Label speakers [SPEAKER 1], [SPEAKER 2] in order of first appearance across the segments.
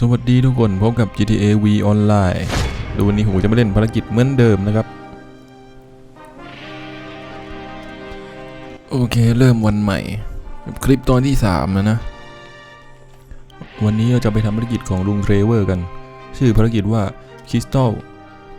[SPEAKER 1] สวัสดีทุกคนพบกับ GTA V Online ดูวันนี้ผมจะมาเล่นภารกิจเหมือนเดิมนะครับ โอเคเริ่มวันใหม่ คลิปตอนที่3นะนะ วันนี้เราจะไปทำภารกิจของลุงเทรเวอร์กัน ชื่อภารกิจว่า Crystal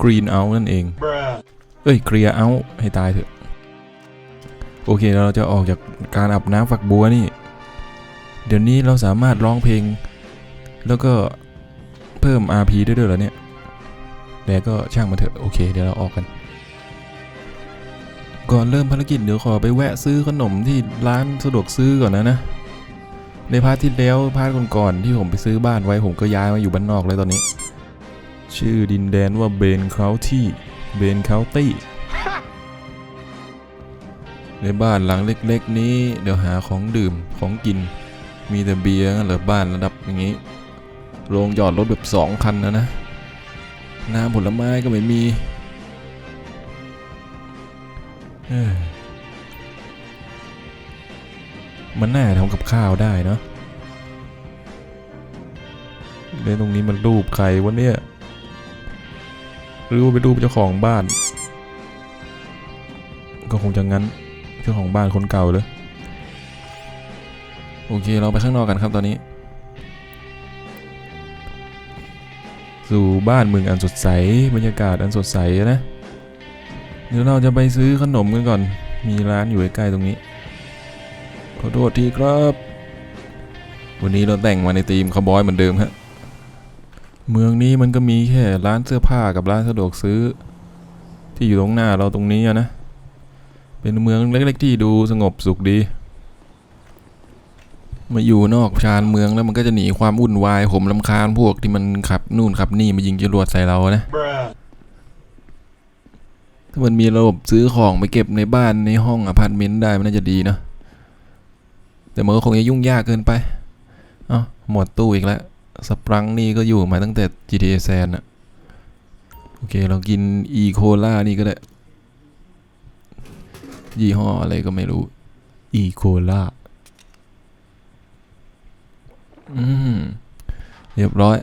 [SPEAKER 1] Green Out นั่นเอง เอ้ย Clear Out ให้ตายเถอะ โอเคเราจะออกจากการอาบน้ำฝักบัวนี่ เดี๋ยวนี้เราสามารถร้องเพลง แล้วก็เพิ่ม RP ได้ด้วยเหรอเนี่ยแต่ก็ช่างมาเถอะโอเค เดี๋ยวเราออกกัน ก่อนเริ่มภารกิจเดี๋ยวขอไปแวะซื้อขนมที่ร้านสะดวกซื้อก่อนนะนะ ในพาร์ทที่แล้วพาร์ทก่อนๆที่ผมไปซื้อบ้านไว้ผมก็ย้ายมาอยู่บ้านนอกแล้วตอนนี้ ชื่อดินแดนว่าเบนเคาที่เบนเคาตี้ในบ้านหลังเล็ก ๆ นี้เดี๋ยวหาของดื่มของกิน มีแต่เบียร์กันเหรอบ้านระดับอย่างนี้ โรงจอดรถแบบสองคันนะนะ น้ำผลไม้ก็ไม่มีมันน่าทำกับข้าวได้เนาะเล่นตรงนี้มันรูปใครวะเนี่ย หรือว่าเป็นรูปเจ้าของบ้าน ก็คงจะงั้น เจ้าของบ้านคนเก่าเลย โอเค เราไปข้างนอกกันครับตอนนี้ สู่บ้านเมืองอันสดใสบรรยากาศอันสดใสนะเดี๋ยวเราจะไปซื้อขนมกันก่อน มีร้านอยู่ใกล้ๆตรงนี้ ขอโทษทีครับ วันนี้เราแต่งมาในธีมคาวบอยเหมือนเดิมฮะเมืองนี้มันก็มีแค่ร้านเสื้อผ้ากับร้านสะดวกซื้อ ที่อยู่ตรงหน้าเราตรงนี้นะเป็นเมืองเล็กๆที่ดูสงบสุขดี มาอยู่นอกชานเมืองแล้วมันก็จะหนีความวุ่นวายผมลำคาญพวกที่มันขับนู่นขับนี่มายิงจรวดใส่เรานะ ถ้ามันมีระบบซื้อของไปเก็บในบ้านในห้องอพาร์ตเมนต์ได้มันน่าจะดีนะแต่มันก็คงจะยุ่งยากเกินไปเอ้าหมดตู้อีกแล้วสปรังนี่ก็อยู่มาตั้งแต่ GTA San อะโอเค เรากินอีโคล่านี่ก็ได้ ยี่ห้ออะไรก็ไม่รู้อีโคล่า อืมเรียบร้อย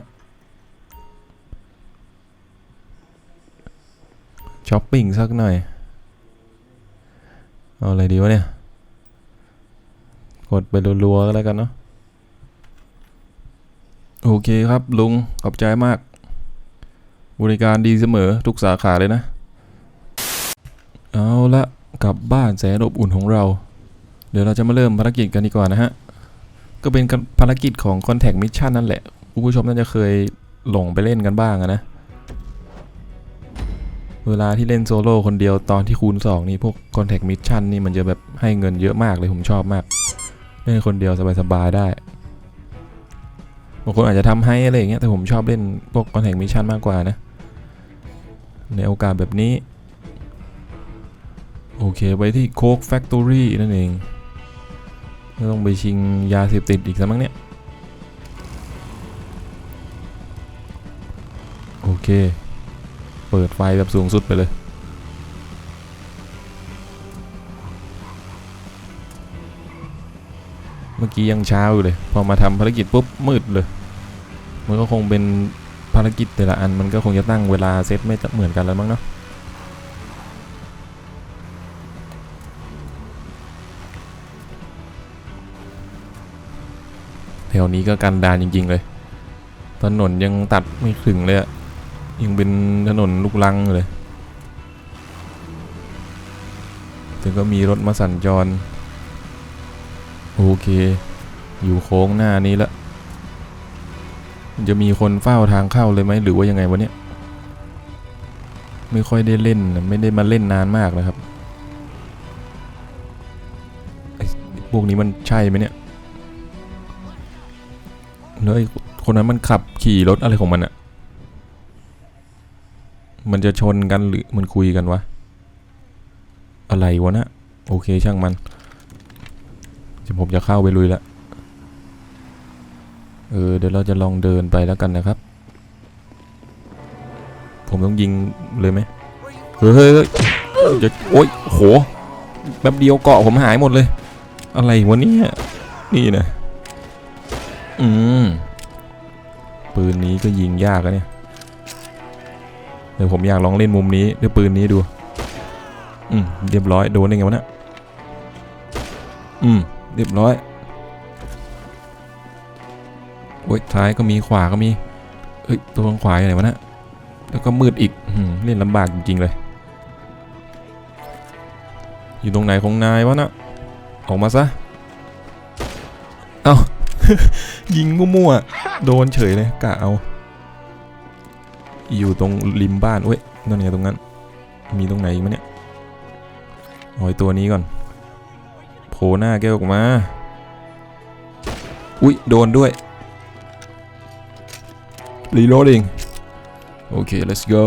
[SPEAKER 1] ช้อปปิ้งสักหน่อย เอาอะไรดีวะเนี่ย กดไปรัวๆก็แล้วกันเนาะ โอเคครับลุง ขอบใจมาก บริการดีเสมอทุกสาขาเลยนะ เอาละกลับบ้านแสนอบอุ่นของเรา เดี๋ยวเราจะมาเริ่มภารกิจกันดีกว่านะฮะ ก็เป็นภารกิจของ Contact Mission นั่นแหละ คุณผู้ชมน่าจะเคยหลงไปเล่นกันบ้างนะ เวลาที่เล่นโซโล่คนเดียวตอนที่คูณ 2 นี่พวก Contact Mission นี่มันจะแบบให้เงินเยอะมากเลยผมชอบมาก เล่นคนเดียวสบายๆได้บางคนอาจจะทำให้อะไรอย่างเงี้ยแต่ผมชอบเล่นพวก Contact Mission มากกว่านะ ในโอกาสแบบนี้ โอเค ไปที่โคกแฟคทอรี่นั่นเอง ต้องไปชิงยาเสพติดอีกซะมั้งเนี่ย โอเค เปิดไฟแบบสูงสุดไปเลย เมื่อกี้ยังเช้าอยู่เลย พอมาทำภารกิจปุ๊บมืดเลย มันก็คงเป็นภารกิจแต่ละอันมันก็คงจะตั้งเวลาเซตไม่เหมือนกันแล้วมั้งเนาะ แถวนี้ก็กันดานจริง ๆ เลย ถนนยังตัดไม่ถึงเลยอะยังเป็นถนนลูกลังเลย แต่ก็มีรถมาสัญจร โอเค อยู่โค้งหน้านี้ละ จะมีคนเฝ้าทางเข้าเลยไหมหรือว่ายังไงวะเนี่ย ไม่ค่อยได้เล่น ไม่ได้มาเล่นนานมากนะครับ พวกนี้มันใช่ไหมเนี่ย แล้วไอ้คนนั้นมันขับขี่รถอะไรของมันอะมันจะชนกันหรือมันคุยกันวะ อะไรวะนะโอเคช่างมันเดี๋ยวผมจะเข้าไปลุยละเออเดี๋ยวเราจะลองเดินไปแล้วกันนะครับ ผมต้องยิงเลยไหมเฮ้ยเฮ้ยเฮ้ยจะโอ๊ยโหแป๊บเดียวเกาะผมหายหมดเลย อะไรวะเนี่ยนี่นะ อืม ปืนนี้ก็ยิงยากอะเนี่ยเดี๋ยวผมอยากลองเล่นมุมนี้ด้วยปืนนี้ดู อืม เรียบร้อยโดนได้ไงวะเนี่ยอืม เรียบร้อยโอ้ยท้ายก็มีขวาก็มี เอ้ย ตัวทางขวาอยู่ไหนวะเนะแล้วก็มืดอีกอื้อหือเล่นลำบากจริงๆเลย อยู่ตรงไหนของนายวะนะออกมาซะ เอ้า ยิงมั่วๆ โดนเฉยเลยกะเอา อยู่ตรงริมบ้านเว้ยนั่นไงตรงนั้น มีตรงไหนอีกมั้ยเนี่ยโอ้ยตัวนี้ก่อน โผล่หน้าแกออกมา อุ๊ยโดนด้วย reloading โอเค let's go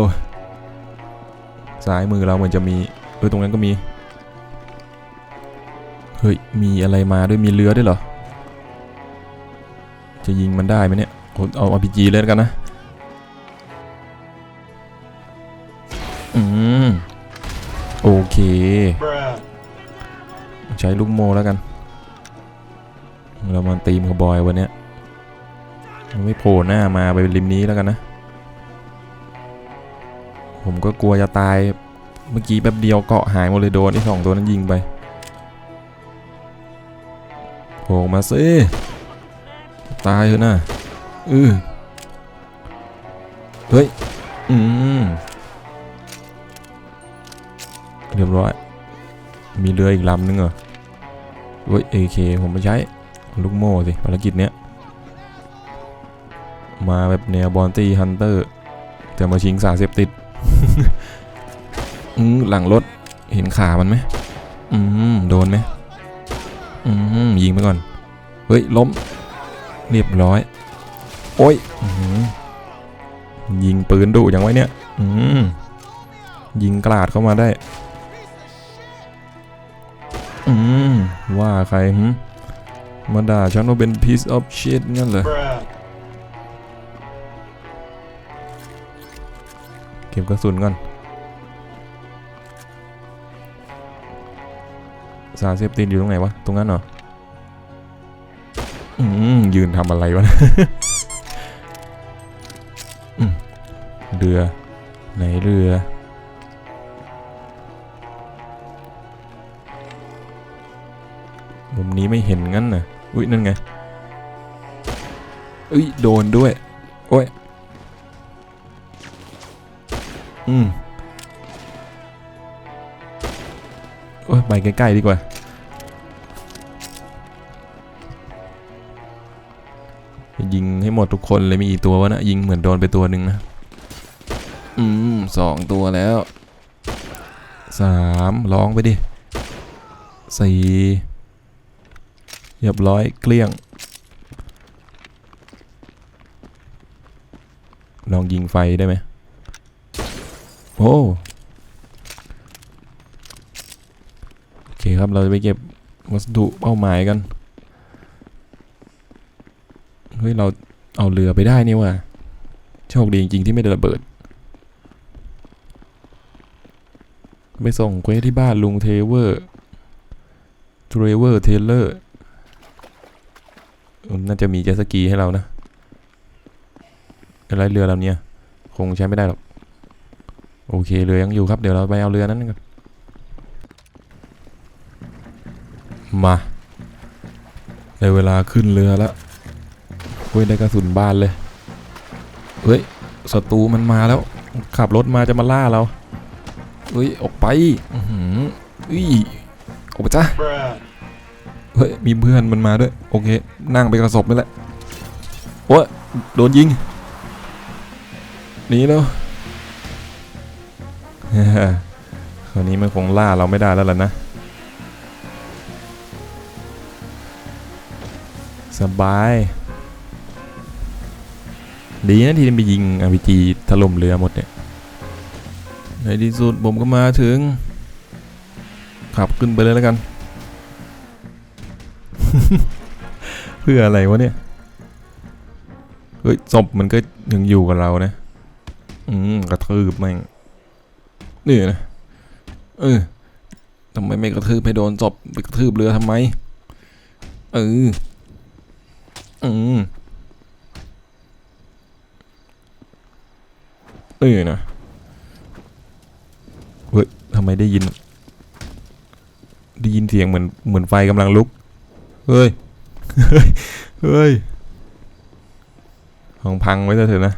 [SPEAKER 1] ซ้ายมือเราเหมือนจะมี เออตรงนั้นก็มี เฮ้ย มีอะไรมาด้วยมีเรือด้วยเหรอ จะยิงมันได้ไหมเนี่ยผมเอา RPG เลยแล้วกันนะ อืม โอเค ใช้ลูกโมแล้วกัน เรามาตีมคาวบอยวันเนี้ยไม่โผล่หน้ามาไปริมนี้แล้วกันนะ ผมก็กลัวจะตายเมื่อกี้แป๊บเดียวเกาะหายหมดเลยโดนไอ้สองตัวนั้นยิงไปโผล่มาสิ ตายเถอะนะอือเฮ้ย อืมเรียบร้อย มีเรืออีกลำนึงเหรอเฮ้ยเอเคผมไม่ใช้ ลูกโม่สิภารกิจเนี้ย มาแบบแนวบอลตี้ฮันเตอร์จะมาชิงสารเสพติด อืมหลังรถ เห็นขามันไหม อืม โดนไหม อืม ยิงไปก่อน เฮ้ย ล้ม เรียบร้อย โอ้ยอยิงปืนดุอย่างไว้เนี่ยอืมยิงกลาดเข้ามาได้ อืม ว่าใครหึมาด่าฉันว่าเป็น piece of shit งั้นเหรอเก็บกระสุนก่อนสารเสพติดอยู่ตรงไหนวะ ตรงนั้นเหรอ อืมยืนทำอะไรวะเรือไหนเรือ มุมนี้ไม่เห็นงั้นน่ะอุ้ยนั่นไงอุ้ยโดนด้วย โอ้ย อืมโอ้ยไปใกล้ๆดีกว่า ห้หมดทุกคนเลยมีกี่ตัววะนะยิงเหมือนโดนไปตัวหนึ่งนะ อืมสองตัวแล้วสามร้องไปดิสี่เรียบร้อยเกลี้ยง ลองยิงไฟได้ไหมโอ้โอเคครับเราจะไปเก็บวัสดุเป้าหมายกัน เฮ้ย เรา เอาเรือไปได้นี่ว่ะโชคดีจริงๆที่ไม่ได้ระเบิด ไปส่งเควสที่บ้านลุงเทเวอร์เทเวอร์เทเลอร์น่าจะมีเจสกีให้เรานะอะไรเรือลำเนี้ยคงใช้ไม่ได้หรอก โอเคเรือยังอยู่ครับ เดี๋ยวเราไปเอาเรือนั้นกันมาได้เวลาขึ้นเรือแล้ว ฮ้ยได้กระสุนบานเลย เฮ้ยศัตรูมันมาแล้ว ขับรถมาจะมาล่าเรา เฮ้ยออกไป อือหืออุ้ยออกไปจ้าเฮ้ยมีเพื่อนมันมาด้วย โอเค นั่งไปกระสบนี่แหละโอ้ยโดนยิงหนีแล้วคราวนี้มันคงล่าเราไม่ได้แล้วล่ะนะ สบาย ดีนะที่ไปยิงอ p ีถล่มเรือหมดเนี่ย ในที่สุดผมก็มาถึง ขับขึ้นไปเลยแล้วกัน เพื่ออะไรวะเนี่ย เฮ้ยศพมันก็ยังอยู่กับเรานะ อืมกระทืบแม่งนี่นะ เออทำไมไม่กระทืบให้โดนศพไปกระทืบเรือทำไม เออ อืม ออนะเฮ้ยทำไมได้ยิน ได้ยินเสียงเหมือนเหมือนไฟกำลังลุกเฮ้ยเฮ้ย เฮ้ยห้องพังไว้เถอะนะ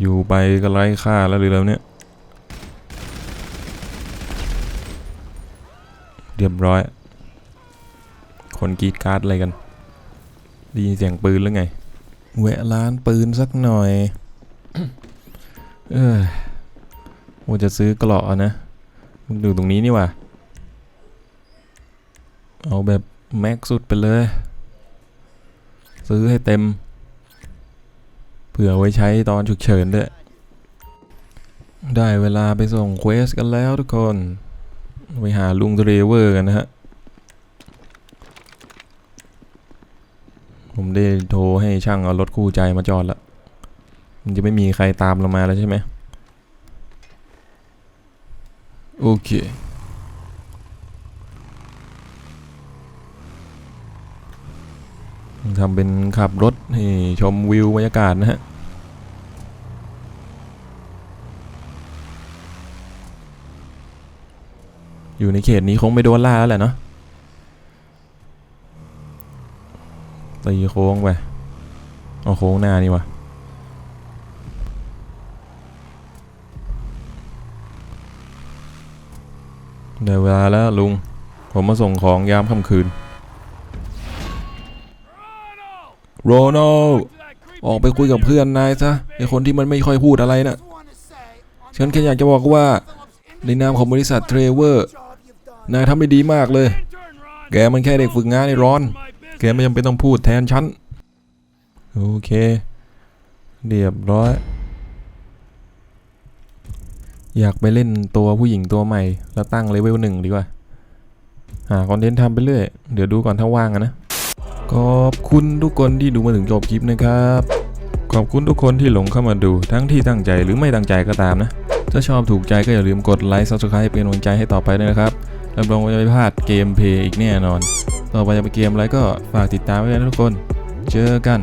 [SPEAKER 1] อยู่ไปก็ไร้ค่าแล้วหรือแล้วเนี่ยเรียบร้อย คนกีดการ์ดอะไรกันได้ยินเสียงปืนหรือไง แวะร้านปืนสักหน่อย เออว่าจะซื้อกระเหลาะนะมันอยู่ตรงนี้นี่ว่าเอาแบบแม็กสุดไปเลย ซื้อให้เต็ม เผื่อไว้ใช้ตอนฉุกเฉินด้วย ได้เวลาไปส่งเควสกันแล้วทุกคน ไปหาลุงเทรเวอร์กันนะฮะ ผมได้โทรให้ช่างเอารถคู่ใจมาจอดแล้ว มันจะไม่มีใครตามเรามาแล้วใช่ไหมโอเคทำเป็นขับรถให้ชมวิวบรรยากาศนะฮะอยู่ในเขตนี้คงไม่โดนล่าแล้วแหละเนาะตีโค้งไปเอาโค้งหน้านี่วะ ได้เวลาแล้วลุง ผมมาส่งของยามค่ำคืน โรนัลออกไปคุยกับเพื่อนนายซะไอคนที่มันไม่ค่อยพูดอะไรนะ่ะ ฉันแค่อยากจะบอกว่า ในนามของบริษัทเทรเวอร์ นายทำได้ดีมากเลย แกมันแค่เด็กฝึกงานในร้อน แกไม่จำเป็นต้องพูดแทนฉัน โอเค เรียบร้อย อยากไปเล่นตัวผู้หญิงตัวใหม่ แล้วตั้งเลเวลหนึ่งดีกว่า หาคอนเทนต์ทำไปเรื่อย เดี๋ยวดูก่อนถ้าว่างอะนะ ขอบคุณทุกคนที่ดูมาถึงจบคลิปนะครับ ขอบคุณทุกคนที่หลงเข้ามาดูทั้งที่ตั้งใจหรือไม่ตั้งใจก็ตามนะ ถ้าชอบถูกใจก็อย่าลืมกดไลค์ subscribe เป็นกำลังใจให้ต่อไปด้วยนะครับรับรองว่าจะไม่พลาดเกมเพลย์อีกแน่นอน ต่อไปจะเป็นเกมอะไรก็ฝากติดตามไว้ด้วยนะทุกคน เจอกัน